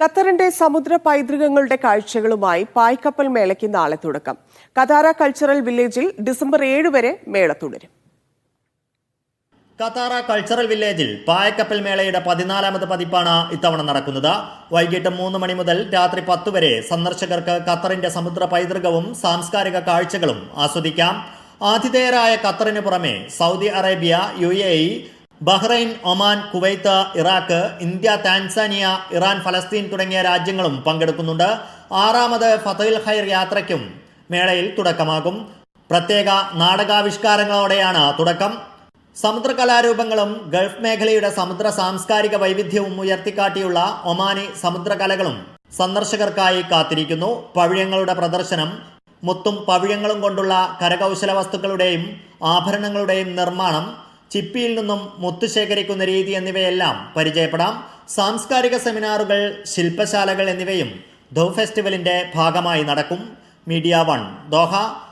ഖത്തറിന്റെ സമുദ്ര പൈതൃകങ്ങളുടെ കാഴ്ചകളുമായി പായ്ക്കപ്പൽ മേളയ്ക്ക് നാളെ തുടക്കം. കതാര കൾച്ചറൽ വില്ലേജിൽ ഡിസംബർ ഏഴ് വരെ മേള തുടരും. കത്താറ കൾച്ചറൽ വില്ലേജിൽ പായക്കപ്പൽ മേളയുടെ പതിനാലാമത് പതിപ്പാണ് ഇത്തവണ നടക്കുന്നത്. വൈകിട്ട് മൂന്ന് മണി മുതൽ രാത്രി പത്ത് വരെ സന്ദർശകർക്ക് ഖത്തറിന്റെ സമുദ്ര പൈതൃകവും സാംസ്കാരിക കാഴ്ചകളും ആസ്വദിക്കാം. ആതിഥേയരായ ഖത്തറിന് പുറമെ Saudi Arabia U A Bahrain Oman Kuwait Iraq India Tanzania Iran ഫലസ്തീൻ തുടങ്ങിയ രാജ്യങ്ങളും പങ്കെടുക്കുന്നുണ്ട്. ആറാമത് ഫതയിൽ ഖൈർ യാത്രയ്ക്കും മേളയിൽ തുടക്കമാകും. പ്രത്യേക നാടകാവിഷ്കാരങ്ങളോടെയാണ് തുടക്കം. സമുദ്ര കലാരൂപങ്ങളും ഗൾഫ് മേഖലയുടെ സമുദ്ര സാംസ്കാരിക വൈവിധ്യവും ഉയർത്തിക്കാട്ടിയുള്ള ഒമാനി സമുദ്രകലകളും സന്ദർശകർക്കായി കാത്തിരിക്കുന്നു. പവിഴങ്ങളുടെ പ്രദർശനം മുത്തും പവിഴങ്ങളും കൊണ്ടുള്ള കരകൗശല വസ്തുക്കളുടെയും ആഭരണങ്ങളുടെയും നിർമ്മാണം ചിപ്പിയിൽ നിന്നും മുത്ത് ശേഖരിക്കുന്ന രീതി എന്നിവയെല്ലാം പരിചയപ്പെടാം. സാംസ്കാരിക സെമിനാറുകൾ ശില്പശാലകൾ എന്നിവയും ദോ ഫെസ്റ്റിവലിന്റെ ഭാഗമായി നടക്കും. Media One Doha.